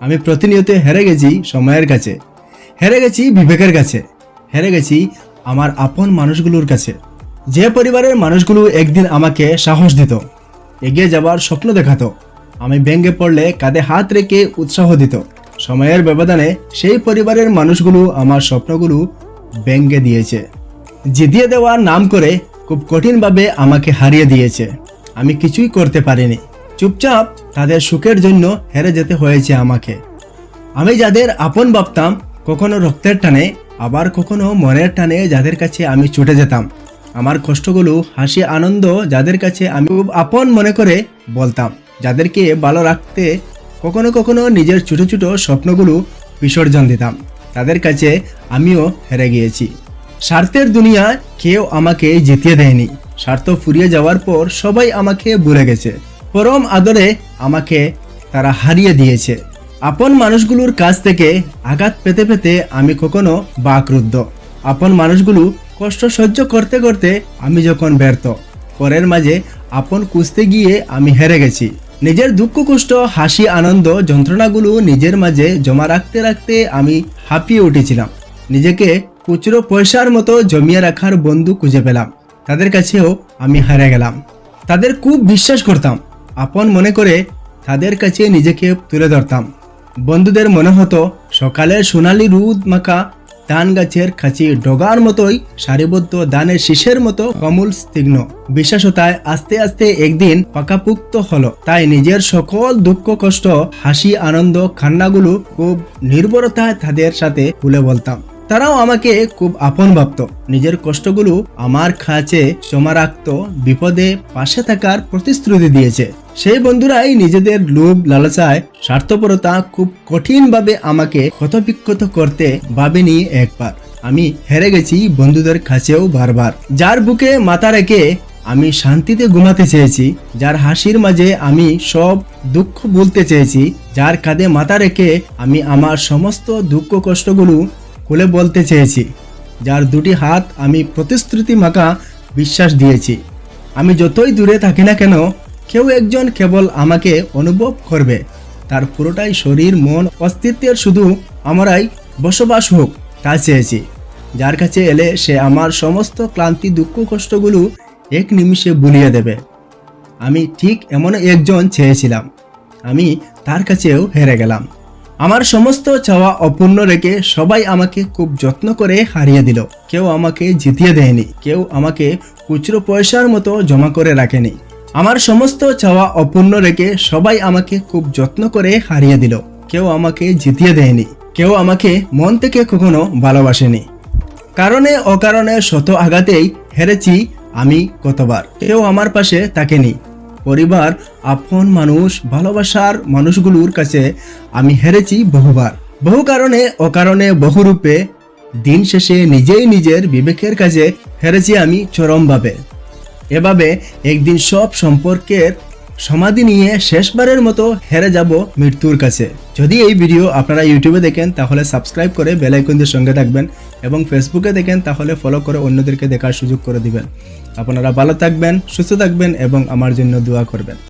আমি প্রতিনিয়ত হেরে গেছি সময়ের কাছে। হেরে গেছি বিবেকের কাছে। হেরে গেছি আমার আপন মানুষগুলোর কাছে। যে পরিবারের মানুষগুলো একদিন আমাকে সাহস দিত, এগিয়ে যাবার স্বপ্ন দেখাতো। আমি ব্যঙ্গে পড়লে কাঁধে হাত রেখে উৎসাহ দিত। সময়ের ব্যবধানে সেই পরিবারের মানুষগুলো আমার স্বপ্নগুলো ব্যঙ্গে দিয়েছে। জিতিয়ে দেওয়ার নাম করে খুব কঠিনভাবে আমাকে হারিয়ে দিয়েছে। আমি কিছুই করতে পারিনি। চুপচাপ তাদের সুখের জন্য হেরে যেতে হয়েছে আমাকে। আমি যাদের আপন ভাবতাম, কখনো রক্তের টানে, আবার কখনো মনের টানে যাদের কাছে আমি ছুটে যেতাম। আমার কষ্টগুলো, হাসি, আনন্দ যাদের কাছে আমি খুব আপন মনে করে বলতাম, যাদেরকে ভালো রাখতে কখনো কখনো নিজের ছোট ছোট স্বপ্নগুলো বিসর্জন দিতাম। তাদের কাছে আমিও হেরে গিয়েছি। স্বার্থের দুনিয়া কেউ আমাকে জিতিয়ে দেয়নি। স্বার্থ ফুরিয়ে যাওয়ার পর সবাই আমাকে ভুলে গেছে। পরম আদরে আমাকে তারা হারিয়ে দিয়েছে। আপন মানুষগুলোর কাছ থেকে আঘাত পেতে পেতে আমি কখনো বাকরুদ্ধ। আপন মানুষগুলো কষ্ট সহ্য করতে করতে আমি যখন ব্যর্থ, পরের মাঝে আপন কুঁজতে গিয়ে আমি হেরে গেছি। নিজের দুঃখ, কষ্ট, হাসি, আনন্দ, যন্ত্রণাগুলো নিজের মাঝে জমা রাখতে রাখতে আমি হাঁপিয়ে উঠেছিলাম। নিজেকে খুচরো পয়সার মতো জমিয়ে রাখার বন্ধু খুঁজে পেলাম। তাদের কাছেও আমি হারে গেলাম। তাদের খুব বিশ্বাস করতাম। আপন মনে করে তাদের কাছে নিজেকে তুলে ধরতাম। বন্ধুদের মনে হতো, সকালের সোনালি রুদ মাখা ধান গাছের খাঁচি ডগার মতোই সারিবদ্ধ দানের শীষের মতো কমল স্নিগ্ন বিশ্বাসতায় আস্তে আস্তে একদিন পাকাপুক্ত হলো। তাই নিজের সকল দুঃখ, কষ্ট, হাসি, আনন্দ খান্নাগুলো খুব নির্ভরতায় তাদের সাথে খুলে বলতাম। তারাও আমাকে খুব আপন ভাবত। নিজের কষ্টগুলো আমার কাছে জমা রাখত, বিপদে পাশে থাকার প্রতিশ্রুতি দিয়েছে। সেই বন্ধুরাই নিজেদের লোভ, লালসায়, স্বার্থপরতা খুব কঠিনভাবে আমাকে ক্ষতবিক্ষত করতে ভাবেনি একবার। আমি হেরে গেছি বন্ধুদের কাছেও বারবার। যার বুকে মাথা রেখে আমি শান্তিতে ঘুমাতে চেয়েছি, যার হাসির মাঝে আমি সব দুঃখ বলতে চেয়েছি, যার কাঁধে মাথা রেখে আমি আমার সমস্ত দুঃখ কষ্টগুলো খুলে বলতে চেয়েছি, যার দুটি হাত আমি প্রতিশ্রুতি মাখা বিশ্বাস দিয়েছি। আমি যতই দূরে থাকি না কেন, কেউ একজন কেবল আমাকে অনুভব করবে। তার পুরোটাই শরীর, মন, অস্তিত্বের শুধু আমারাই বসবাস হোক তা চেয়েছি। যার কাছে এলে সে আমার সমস্ত ক্লান্তি, দুঃখ, কষ্টগুলো এক নিমিষে বুলিয়ে দেবে। আমি ঠিক এমন একজন চেয়েছিলাম। আমি তার কাছেও হেরে গেলাম। আমার সমস্ত চাওয়া অপূর্ণ রেখে সবাই আমাকে খুব যত্ন করে হারিয়ে দিল। কেউ আমাকে জিতিয়ে দেয়নি, কেউ আমাকে খুচরো পয়সার মতো জমা করে রাখেনি। আমার সমস্ত চাওয়া অপূর্ণ রেখে সবাই আমাকে খুব যত্ন করে হারিয়ে দিল। কেউ আমাকে জিতিয়ে দেয়নি, কেউ আমাকে মন থেকে কখনো ভালোবাসেনি। কারণে অকারণে শত আঘাতেই হেরেছি আমি কতবার। কেউ আমার পাশে থাকেনি পরিবার, আপন মানুষ, ভালোবাসার মানুষগুলোর কাছে আমি হেরেছি বহুবার। বহু কারণে, অকারণে বহুরূপে দিন শেষে নিজেই নিজের বিবেকের কাছে হেরেছি আমি চরমভাবে। এভাবে একদিন সব সম্পর্কের সমাধি নিয়ে শেষবারের মতো হেরে যাব মৃত্যুর কাছে। যদি এই ভিডিও আপনারা ইউটিউবে দেখেন, তাহলে সাবস্ক্রাইব করে বেলাইকনদের সঙ্গে থাকবেন এবং ফেসবুকে দেখেন, তাহলে ফলো করে অন্যদেরকে দেখার সুযোগ করে দিবেন। আপনারা ভালো থাকবেন, সুস্থ থাকবেন এবং আমার জন্য দোয়া করবেন।